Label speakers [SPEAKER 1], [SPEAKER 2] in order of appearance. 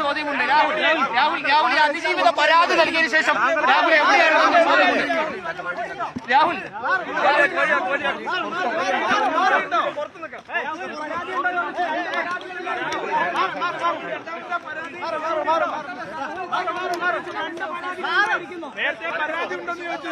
[SPEAKER 1] ചോദ്യമുണ്ട് രാഹുൽ. രാഹുൽ രാഹുൽ. അതിജീവിത പരാതി നൽകിയതിനു ശേഷം രാഹുൽ എവിടെയായിരുന്നു രാഹുൽ.
[SPEAKER 2] നേരത്തെ പരാതി ഉണ്ടെന്ന് ചോദിച്ചു